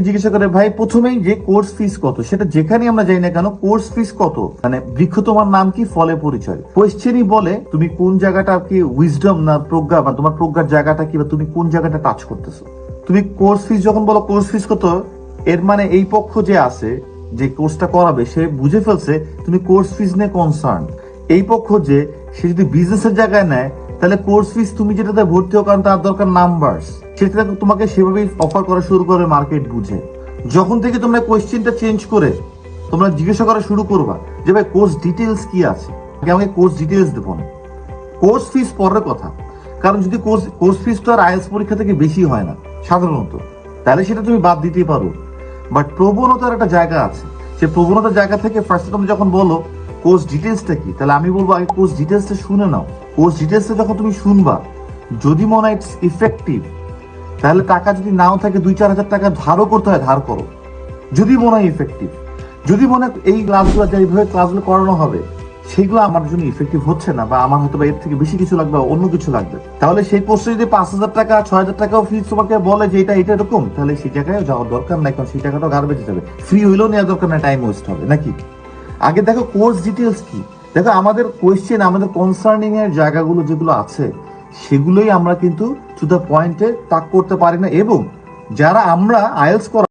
জিজ্ঞাসা করে, ভাই, প্রথমেই যে কোর্স ফিস কত? সেটা যেখানে আমরা যাই না কেন কোর্স ফিস কত? মানে বৃক্ষ তোমার নাম কি? ফলে পরিচয়। কোয়েশ্চেনই বলে, তুমি কোন জায়গাটা কি উইজডম না প্রজ্ঞা? বা তোমার প্রজ্ঞার জায়গাটা কি? বা তুমি কোন জায়গাটা টাচ করতেছো? তুমি কোর্স ফিস যখন বলো কোর্স ফিস কত? এর মানে এই পক্ষ যে আছে, যে কোর্সটা করাবে, সে বুঝে ফেলছে, তুমি কোর্স ফিস নিয়ে কনসার্ন এই পক্ষ যে, সে যদি বিজনেসের জায়গায় নেয় তাহলে কোর্স ফিস তুমি যেটাতে ভর্তি হও, কারণ তার দরকার নাম্বারস সেটা তোমাকে সেভাবেই অফার করা শুরু করে মার্কেট বুঝে। যখন থেকে তোমরা কোয়েশ্চেনটা চেঞ্জ করে তোমরা জিজ্ঞাসা করা শুরু করবা যে, ভাই কোর্স ডিটেলস কি আছে? আমাকে কোর্স ডিটেলস দেবো না। কোর্স ফিস পরের কথা। কারণ যদি কোর্স কোর্স ফিস তো আর আইএস পরীক্ষা থেকে বেশি হয় না, সাধারণত। তাহলে সেটা তুমি বাদ দিতেই পারো। বাট প্রবণতার একটা জায়গা আছে। সে প্রবণতার জায়গা থেকে ফার্স্টে তুমি যখন বলো কোর্স ডিটেলসটা কি? তাহলে আমি বলব, আগে কোর্স ডিটেলসটা শুনে নাও। কোর্স ডিটেলসটা যখন তুমি শুনবা, যদি মনে হয় ইটস ইফেক্টিভ তাহলে টাকা যদি নাও থাকে দুই চার হাজার টাকা ধারও করতে হয়, ধার করো। যদি মনে হয় ইফেক্টিভ যদি মনে এই ক্লাসগুলো যেভাবে ক্লাসগুলো করানো হবে, সেগুলো আমার জন্য ইফেক্টিভ হচ্ছে না, বা আমার হয়তো বা এর থেকে বেশি কিছু লাগবে অন্য কিছু লাগবে। তাহলে সেই কোর্সে যদি পাঁচ হাজার টাকা, ছয় হাজার টাকাও ফিস তোমাকে বলে যে এটা এটা এরকম, তাহলে সেই জায়গায় যাওয়ার দরকার নাই, কারণ সেই টাকাটা গার্বেজে যাবে। ফ্রি হইলেও নেওয়ার দরকার নাই টাইম ওয়েস্ট হবে, নাকি? আগে দেখো কোর্স ডিটেলস কি? দেখো আমাদের কোয়েশ্চেন আমাদের কনসার্নিং এর জায়গাগুলো যেগুলো আছে, সেগুলোই আমরা কিন্তু টু দ্য পয়েন্টে তাক করতে পারি না। এবং যারা আমরা আয়েলস করা